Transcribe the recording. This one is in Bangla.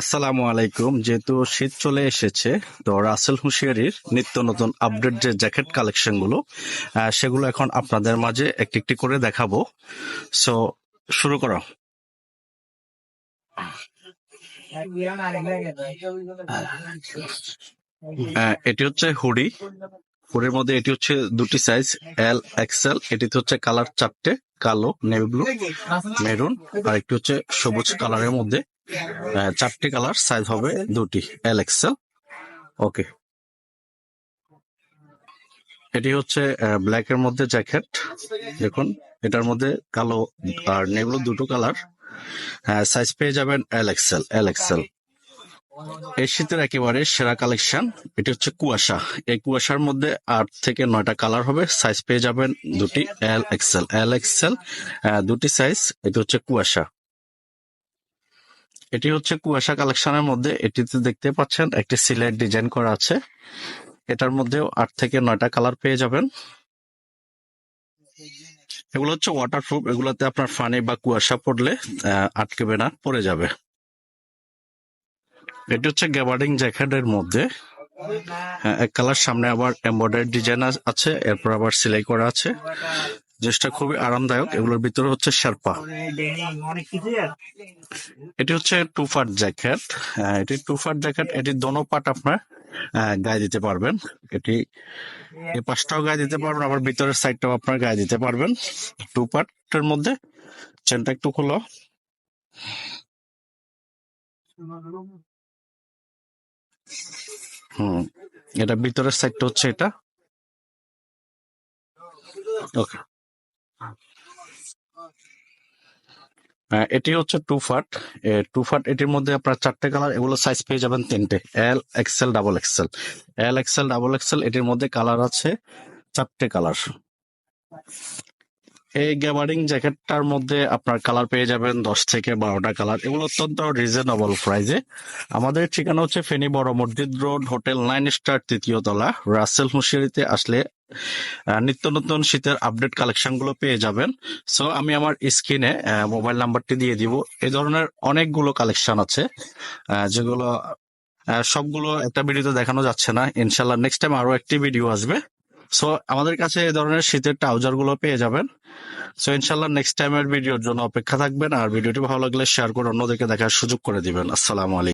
আসসালামু আলাইকুম। যেহেতু শীত চলে এসেছে তো রাসেল হুঁশিয়ারির নিত্য নতুন আপডেট যে জ্যাকেট কালেকশনগুলো আহ, সেগুলো এখন আপনাদের মাঝে একটি একটি করে দেখাবো। সো শুরু করো। এটি হচ্ছে হুডি। হুডির মধ্যে এটি হচ্ছে দুটি সাইজ এল এক্সেল এটিতে হচ্ছে কালার চারটে কালো নেভি ব্লু মেরুন আর একটি হচ্ছে সবুজ কালারের মধ্যে। চারটি কালার সাইজ হবে দুটি এল এক্সেল ওকে এটি হচ্ছে ব্ল্যাক এর মধ্যে জ্যাকেট দেখুন, এটার মধ্যে কালো আর নেগুলো দুটো কালার। সাইজ পেয়ে যাবেন এল এক্সেল এল এক্সেল এই শীতের একেবারে সেরা কালেকশন এটি হচ্ছে কুয়াশা। এই কুয়াশার মধ্যে আট থেকে নয়টা কালার হবে সাইজ পেয়ে যাবেন দুটি এল এক্সেল এল এক্সেল দুটি সাইজ এটি হচ্ছে কুয়াশা। এটি হচ্ছে কুয়াশা কালেকশনের মধ্যে এটিতে দেখতে পাচ্ছেন একটি সিলেট ডিজাইন করা আছে। এটার মধ্যেও আট থেকে নয়টা কালার পেয়ে যাবেন। এগুলো হচ্ছে ওয়াটারপ্রুফ এগুলোতে আপনার ফানি বা কুয়াশা পড়লে আটকেবে না পড়ে যাবে। এটি হচ্ছে গ্যাবার্ডিং জ্যাকেটের মধ্যে। হ্যাঁ, এক কালার সামনে আবার এমব্রয়ডারি ডিজাইন আছে এরপর আবার সেলাই করা আছে। জিনিসটা খুবই আরামদায়ক। এগুলোর ভিতরে হচ্ছে শার্পা। এটি হচ্ছে টু ফাট জ্যাকেট এটি টু ফাট জ্যাকেট এটি দোনো পার্ট আপনার আহ, গায়ে দিতে পারবেন। এটি এই পাশটাও গায়ে দিতে পারবেন আবার ভিতরের সাইডটাও আপনার গায়ে দিতে পারবেন। টু পার্টের মধ্যে চেনটা একটু খোলো। হুম এটা ভিতরের সাইডটা হচ্ছে এটা। ওকে। এটি হচ্ছে টু ফাট টু ফাট এটির মধ্যে আপনার চারটে কালার এগুলো সাইজ পেয়ে যাবেন তিনটে। L XL double XL L XL double XL এটির মধ্যে কালার আছে চারটে কালার এই গ্যাবারিং জ্যাকেটটার মধ্যে আপনার কালার পেয়ে যাবেন দশ থেকে বারোটা কালার এগুলো অত্যন্ত রিজনেবল প্রাইজে আমাদের ঠিকানা হচ্ছে ফেনী বড় মসজিদ রোড, হোটেল নাইন স্টার, তৃতীয় তলা। রাসেল হুঁশিয়ারিতে আসলে নিত্য নতুন শীতের আপডেট কালেকশনগুলো পেয়ে যাবেন। সো আমি আমার স্ক্রিনে মোবাইল নাম্বারটি দিয়ে দিব। এই ধরনের অনেকগুলো কালেকশন আছে যেগুলো সবগুলো একটা ভিডিওতে দেখানো যাচ্ছে না। ইনশাল্লাহ নেক্সট টাইম আরও একটি ভিডিও আসবে। সো আমাদের কাছে এই ধরনের শীতের ট্রাউজারগুলো পেয়ে যাবেন। সো ইনশাল্লাহ নেক্সট টাইমের ভিডিওর জন্য অপেক্ষা থাকবেন। আর ভিডিওটি ভালো লাগলে শেয়ার করে অন্যদেরকে দেখার সুযোগ করে দিবেন। আসসালামু আলাইকুম।